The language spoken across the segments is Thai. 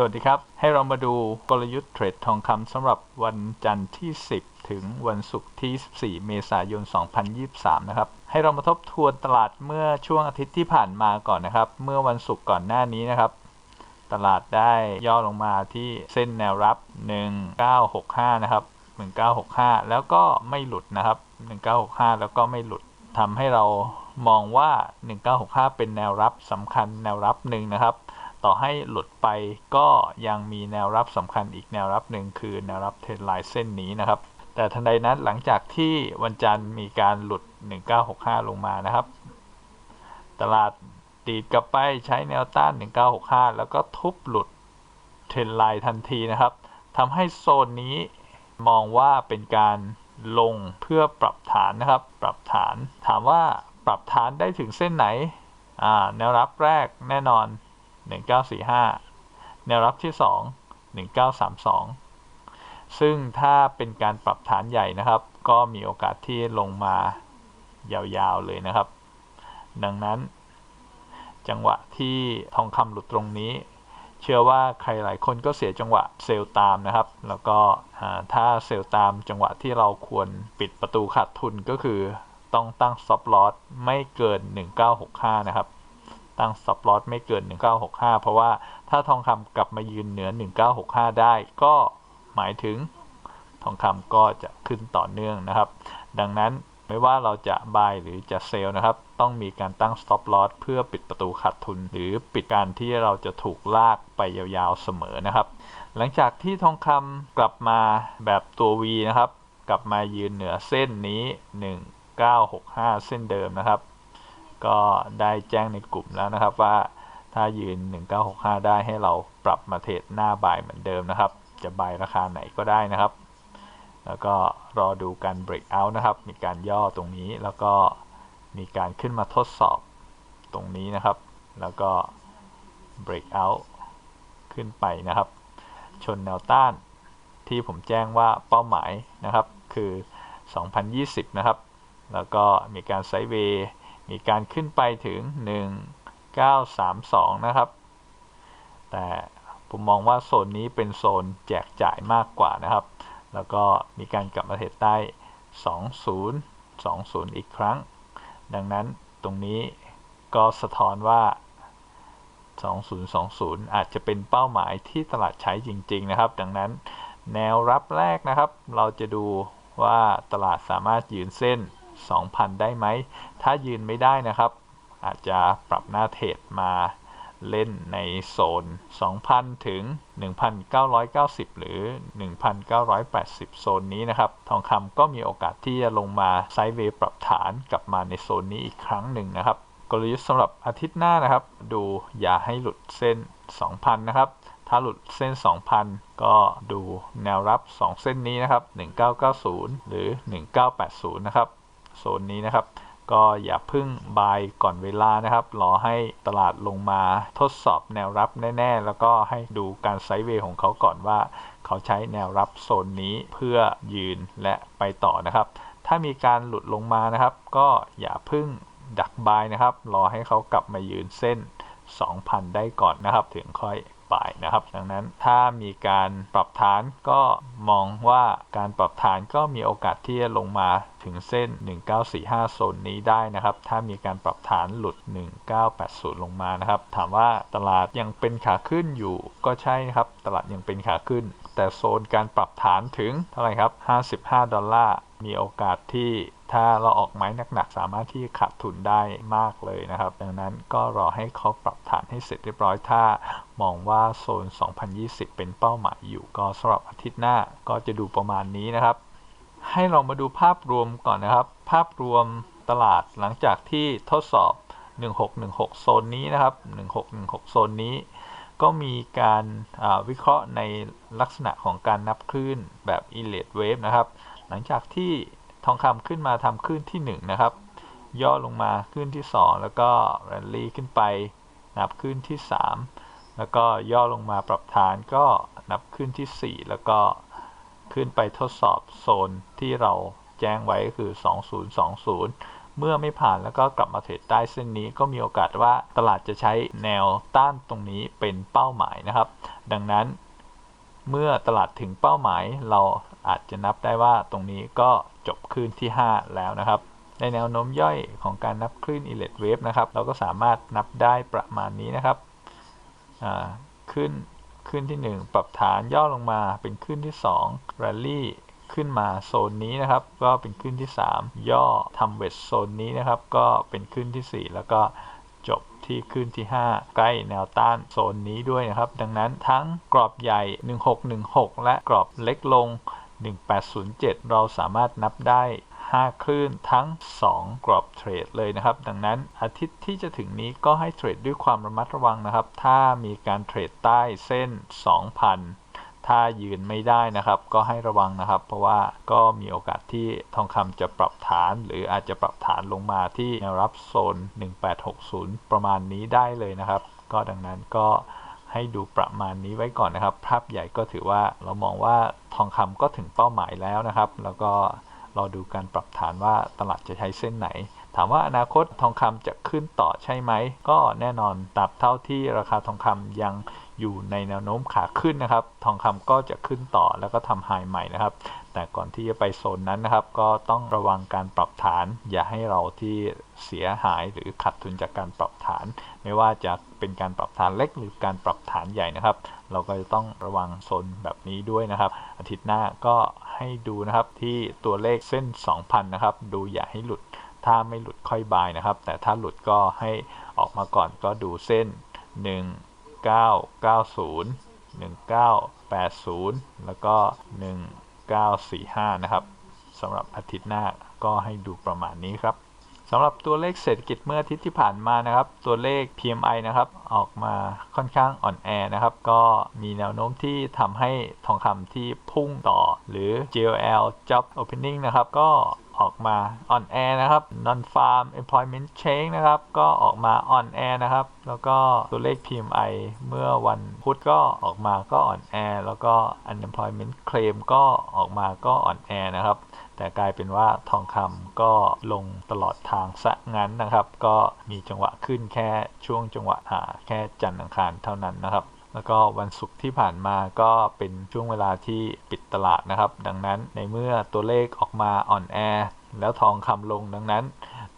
สวัสดีครับ ให้เรามาดูกลยุทธ์เทรดทองคำสำหรับวันจันทร์ที่ 10 ถึงวันศุกร์ที่ 14 เมษายน 2023 นะครับ ให้เรามาทบทวนตลาดเมื่อช่วงอาทิตย์ที่ผ่านมาก่อนนะครับ เมื่อวันศุกร์ก่อนหน้านี้นะครับ ตลาดได้ย่อลงมาที่เส้นแนวรับ 1965 นะครับ 1965 แล้วก็ไม่หลุดนะครับ 1965 แล้วก็ไม่หลุดทำให้เรามองว่า 1965 เป็นแนวรับสำคัญแนวรับหนึ่งนะครับ ต่อให้หลุดไปก็ยังมีแนวรับสำคัญอีกแนวรับหนึ่งคือแนวรับเทรนไลน์เส้นนี้นะครับแต่ทันใดนั้นหลังจากที่วันจันทร์มีการหลุด 1965 ลงมานะครับ ตลาดตีดกลับไปใช้แนวต้าน 1965 แล้วก็ทุบหลุดเทรนไลน์ทันทีนะครับทำให้โซนนี้มองว่าเป็นการลงเพื่อปรับฐานนะครับ ปรับฐาน ถามว่าปรับฐานได้ถึงเส้นไหนแนวรับแรกแน่นอน 1945 แนวรับที่ 2 1932 ซึ่งถ้าเป็นการปรับฐานใหญ่นะครับ ก็มีโอกาสที่ลงมายาวๆเลยนะครับ ดังนั้นจังหวะที่ทองคำหลุดตรงนี้ เชื่อว่าใครหลายคนก็เสียจังหวะเซลล์ตามนะครับ แล้วก็ถ้าเซลล์ตามจังหวะที่เราควรปิดประตูขาดทุนก็คือต้องตั้ง stop loss ไม่เกิน 1965 นะครับ ตั้ง stop loss ไม่เกิน 1965 เพราะว่าถ้าทองคำกลับมายืนเหนือ 1965 ได้ก็หมายถึงทองคำก็จะขึ้นต่อเนื่องนะครับ ดังนั้นไม่ว่าเราจะ buy หรือจะเซลล์นะครับ ต้องมีการตั้ง stop loss เพื่อปิดประตูขาดทุน หรือปิดการที่เราจะถูกลากไปยาวๆเสมอนะครับ หลังจากที่ทองคำกลับมาแบบตัว V นะครับ กลับมายืนเหนือเส้นนี้ 1965 เส้นเดิมนะครับ ก็ได้แจ้งในกลุ่มแล้วนะครับว่าถ้ายืน 1965 ได้ให้เราปรับมาเทรดหน้าบายเหมือนเดิมนะครับ จะบายราคาไหนก็ได้นะครับ แล้วก็รอดูการ break out นะครับ มีการย่อตรงนี้แล้วก็มีการขึ้นมาทดสอบตรงนี้นะครับ แล้วก็ break out ขึ้นไปนะครับ ชนแนวต้านที่ผมแจ้งว่าเป้าหมายนะครับคือ 2020 นะครับ แล้วก็มีการไซด์เวย์ มีการขึ้นไปถึง 1932 นะครับ แต่ผมมองว่าโซนนี้เป็นโซนแจกจ่ายมากกว่านะครับ แล้วก็มีการกลับมาเทรดได้2020 อีกครั้ง ดังนั้นตรงนี้ก็สะท้อนว่า 2020 อาจจะเป็นเป้าหมายที่ตลาดใช้จริง ๆ นะครับ ดังนั้นแนวรับแรกนะครับ เราจะดูว่าตลาดสามารถยืนเส้น 2,000 ได้ไหม ถ้ายืนไม่ได้นะครับ อาจจะปรับหน้าเทรดมาเล่นในโซน 2,000 ถึง 1,990 หรือ 1,980 โซนนี้นะครับ ทองคำก็มีโอกาสที่จะลงมาไซด์เวย์ปรับฐานกลับมาในโซนนี้อีกครั้งหนึ่งนะครับ กลยุทธ์สำหรับอาทิตย์หน้านะครับ ดูอย่าให้หลุดเส้น 2,000 นะครับ ถ้าหลุดเส้น 2,000 ก็ดูแนวรับ 2 เส้นนี้นะครับ 1990 หรือ 1980 นะครับ โซนนี้นะครับ ก็อย่าพึ่งบายก่อนเวลานะครับ รอให้ตลาดลงมาทดสอบแนวรับแน่ ๆ แล้วก็ให้ดูการไซด์เวย์ของเขาก่อนว่า เขาใช้แนวรับโซนนี้เพื่อยืนและไปต่อนะครับ ถ้ามีการหลุดลงมานะครับ ก็อย่าพึ่งดักบายนะครับ รอให้เขากลับมายืนเส้น 2,000 ได้ก่อนนะครับ ถึงค่อย บ่ายนะครับ ดังนั้นถ้ามีการปรับฐานก็มองว่าการปรับฐานก็มีโอกาสที่จะลงมาถึงเส้น 1945 โซนนี้ได้นะครับ ถ้ามีการปรับฐานหลุด 1980 ลงมานะครับ ถามว่าตลาดยังเป็นขาขึ้นอยู่ก็ใช่นะครับ ตลาดยังเป็นขาขึ้น แต่โซนการปรับฐานถึงเท่าไหร่ครับ 55 ดอลลาร์ มีโอกาสที่ ถ้าเราออกไม้หนักๆ สามารถที่ขาดทุนได้มากเลยนะครับ ดังนั้นก็รอให้เขาปรับฐานให้เสร็จเรียบร้อย ถ้ามองว่าโซน 2020 เป็นเป้าหมายอยู่ ก็สำหรับอาทิตย์หน้าก็จะดูประมาณนี้นะครับ ให้เรามาดูภาพรวมก่อนนะครับ ภาพรวมตลาดหลังจากที่ทดสอบ 1616 โซนนี้นะครับ 1616 โซนนี้ก็มีการวิเคราะห์ในลักษณะของการนับคลื่นแบบ e l i t wave นะครับ หลังจากที่ ทองคำขึ้นมาทำคลื่นที่1นะครับ ย่อลงมาคลื่นที่ 2 แล้วก็แรลลี่ขึ้นไปนับคลื่นที่ 3 แล้วก็ย่อลงมาปรับฐานก็นับคลื่นที่ 4 แล้วก็ขึ้นไปทดสอบโซนที่เราแจ้งไว้คือ 2020 เมื่อไม่ผ่านแล้วก็กลับมาเทรดใต้เส้นนี้ก็มีโอกาสว่าตลาดจะใช้แนวต้านตรงนี้เป็นเป้าหมายนะครับ ดังนั้นเมื่อตลาดถึงเป้าหมายเราอาจจะนับได้ว่าตรงนี้ก็ จบคลื่นที่ 5 แล้วนะครับ ในแนวโน้มย่อยของการนับคลื่น e l e t wave นะครับ เราก็สามารถนับได้ประมาณนี้นะครับขึ้นขึ้นที่ 1 ปรับฐานย่อลงมาเป็นขึ้นที่2 rally ขึ้นมาโซนนี้นะครับ ก็เป็นขึ้นที่ 3 ย่อทำเวทโซนนี้นะครับ ก็เป็นขึ้นที่ 4 แล้วก็จบที่ขึ้นที่ 5 ใกล้แนวต้านโซนนี้ด้วยนะครับ ดังนั้นทั้งกรอบใหญ่ 1616 และกรอบเล็กลง 1807 เราสามารถนับได้ 5 คลื่นทั้ง 2 กรอบเทรดเลยนะครับ ดังนั้นอาทิตย์ที่จะถึงนี้ก็ให้เทรดด้วยความระมัดระวังนะครับ ถ้ามีการเทรดใต้เส้น 2,000ถ้ายืนไม่ได้นะครับก็ให้ระวังนะครับ เพราะว่าก็มีโอกาสที่ทองคำจะปรับฐาน หรืออาจจะปรับฐานลงมาที่แนวรับโซน 1860 ประมาณนี้ได้เลยนะครับ ก็ดังนั้นก็ ให้ดูประมาณนี้ไว้ก่อนนะครับ ภาพใหญ่ก็ถือว่าเรามองว่าทองคำก็ถึงเป้าหมายแล้วนะครับ แล้วก็รอดูการปรับฐานว่าตลาดจะใช้เส้นไหน ถามว่าอนาคตทองคำจะขึ้นต่อใช่ไหม ก็แน่นอนตราบเท่าที่ราคาทองคำยัง อยู่ในแนวโน้มขาขึ้นนะครับ ทองคำก็จะขึ้นต่อแล้วก็ทำไฮใหม่นะครับ แต่ก่อนที่จะไปโซนนั้นนะครับ ก็ต้องระวังการปรับฐาน อย่าให้เราที่เสียหายหรือขาดทุนจากการปรับฐาน ไม่ว่าจะเป็นการปรับฐานเล็กหรือการปรับฐานใหญ่นะครับ เราก็จะต้องระวังโซนแบบนี้ด้วยนะครับ อาทิตย์หน้าก็ให้ดูนะครับที่ตัวเลขเส้น 2,000 นะครับ ดูอย่าให้หลุด ถ้าไม่หลุดค่อยบายนะครับ แต่ถ้าหลุดก็ให้ออกมาก่อนก็ดูเส้น 1990 1980 แล้วก็ 1945 นะครับสำหรับอาทิตย์หน้าก็ให้ดูประมาณนี้ครับ สำหรับตัวเลขเศรษฐกิจเมื่ออาทิตย์ที่ผ่านมานะครับ ตัวเลข PMI นะครับ ออกมาค่อนข้างอ่อนแอนะครับ ก็มีแนวโน้มที่ทำให้ทองคำที่พุ่งต่อ หรือ GLL Job Opening นะครับ ก็ออกมาอ่อนแอนะครับ Non Farm Employment Change นะครับ ก็ออกมาอ่อนแอนะครับ แล้วก็ตัวเลข PMI เมื่อวันพุธก็ออกมาก็อ่อนแอ แล้วก็ Unemployment Claim ก็ออกมาก็อ่อนแอนะครับ แต่กลายเป็นว่าทองคำก็ลงตลอดทางซะงั้นนะครับ ก็มีจังหวะขึ้นแค่ช่วงจังหวะหาแค่จันทร์อังคารเท่านั้นนะครับแล้วก็วันศุกร์ที่ผ่านมาก็เป็นช่วงเวลาที่ปิดตลาดนะครับ ดังนั้นในเมื่อตัวเลขออกมาอ่อนแอ แล้วทองคำลงดังนั้น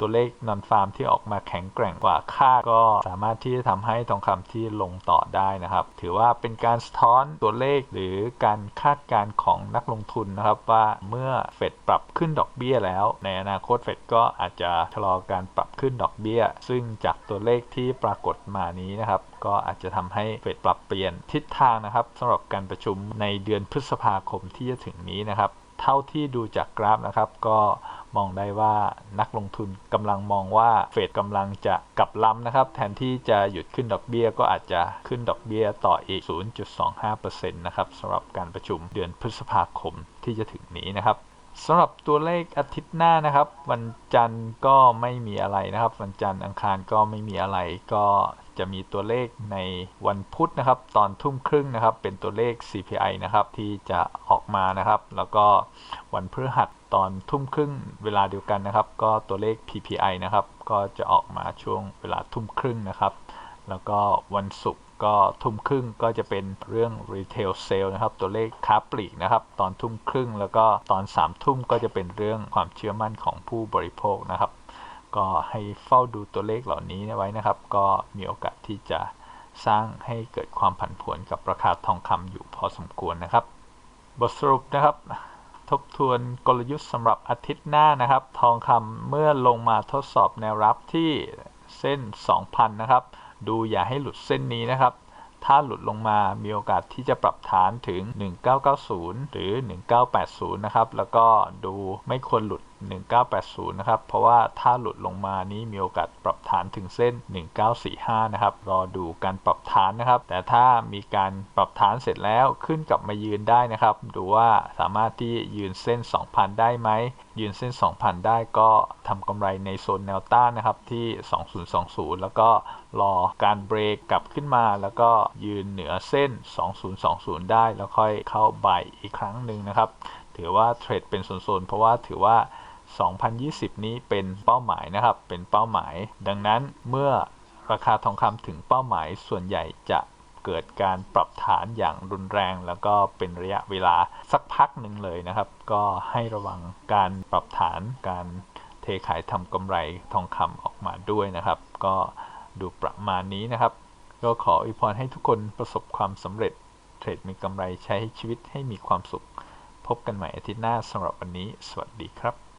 ตัวเลขนอนฟาร์มที่ออกมาแข็งแกร่งกว่าคาดก็สามารถที่จะทำให้ทองคำที่ลงต่อได้นะครับ ถือว่าเป็นการสะท้อนตัวเลขหรือการคาดการณ์ของนักลงทุนนะครับว่าเมื่อเฟดปรับขึ้นดอกเบี้ยแล้ว ในอนาคตเฟดก็อาจจะชะลอการปรับขึ้นดอกเบี้ย ซึ่งจากตัวเลขที่ปรากฏมานี้นะครับก็อาจจะทำให้เฟดปรับเปลี่ยนทิศทางนะครับสำหรับการประชุมในเดือนพฤษภาคมที่จะถึงนี้นะครับ เท่าที่ดูจากกราฟนะครับก็ มองได้ว่านักลงทุนกำลังมองว่าเฟดกำลังจะกลับล้ำนะครับ แทนที่จะหยุดขึ้นดอกเบี้ยก็อาจจะขึ้นดอกเบี้ยต่ออีก 0.25%นะครับสำหรับการประชุมเดือนพฤษภาคมที่จะถึงนี้นะครับ สำหรับตัวเลขอาทิตย์หน้านะครับ วันจันทร์ก็ไม่มีอะไรนะครับ วันจันทร์อังคารก็ไม่มีอะไร ก็จะมีตัวเลขในวันพุธนะครับ ตอนทุ่มครึ่งนะครับ เป็นตัวเลข CPI นะครับ ที่จะออกมานะครับ แล้วก็วันพฤหัสตอนทุ่มครึ่งเวลาเดียวกันนะครับ ก็ตัวเลข PPI นะครับ ก็จะออกมาช่วงเวลาทุ่มครึ่งนะครับ แล้วก็วันศุกร์ ก็ทุ่มครึ่งก็จะเป็นเรื่อง retail sale นะครับ ตัวเลขค้าปลีกนะครับ ตอนทุ่มครึ่งแล้วก็ตอน3ามทุ่มก็จะเป็นเรื่องความเชื่อมั่นของผู้บริโภคนะครับ ก็ให้เฝ้าดูตัวเลขเหล่านี้ไว้นะครับ ก็มีโอกาสที่จะสร้างให้เกิดความผันผวนกับราคาทองคำอยู่พอสมควรนะครับ บทสรุปนะครับทบทวนกลยุทธ์สำหรับอาทิตย์หน้านะครับ ทองคำเมื่อลงมาทดสอบแนวรับที่เส้น 2,000 นะครับ ดูอย่าให้หลุดเส้นนี้นะครับ ถ้าหลุดลงมามีโอกาสที่จะปรับฐานถึง 1990 หรือ 1980 นะครับ แล้วก็ดูไม่ควรหลุด 1980 นะครับ เพราะว่าถ้าหลุดลงมานี้มีโอกาสปรับฐานถึงเส้น 1945 นะครับ รอดูการปรับฐานนะครับ แต่ถ้ามีการปรับฐานเสร็จแล้วขึ้นกลับมายืนได้นะครับ ดูว่าสามารถที่ยืนเส้น 2,000 ได้ไหม ยืนเส้น 2,000 ได้ก็ทำกำไรในโซนแนวต้านนะครับที่ 2020 แล้วก็รอการเบรกกลับขึ้นมา แล้วก็ยืนเหนือเส้น 2020 ได้แล้วค่อยเข้าบ่ายอีกครั้งหนึ่งนะครับ ถือว่าเทรดเป็นโซนๆเพราะว่าถือว่า 2020 นี้เป็นเป้าหมายนะครับ เป็นเป้าหมาย ดังนั้นเมื่อราคาทองคำถึงเป้าหมายส่วนใหญ่จะเกิดการปรับฐานอย่างรุนแรง แล้วก็เป็นระยะเวลาสักพักหนึ่งเลยนะครับ ก็ให้ระวังการปรับฐานการเทขายทำกำไรทองคำออกมาด้วยนะครับ ก็ดูประมาณนี้นะครับ ก็ขออวยพรให้ทุกคนประสบความสำเร็จเทรดมีกำไรใช้ชีวิตให้มีความสุข พบกันใหม่อาทิตย์หน้าสำหรับวันนี้ สวัสดีครับ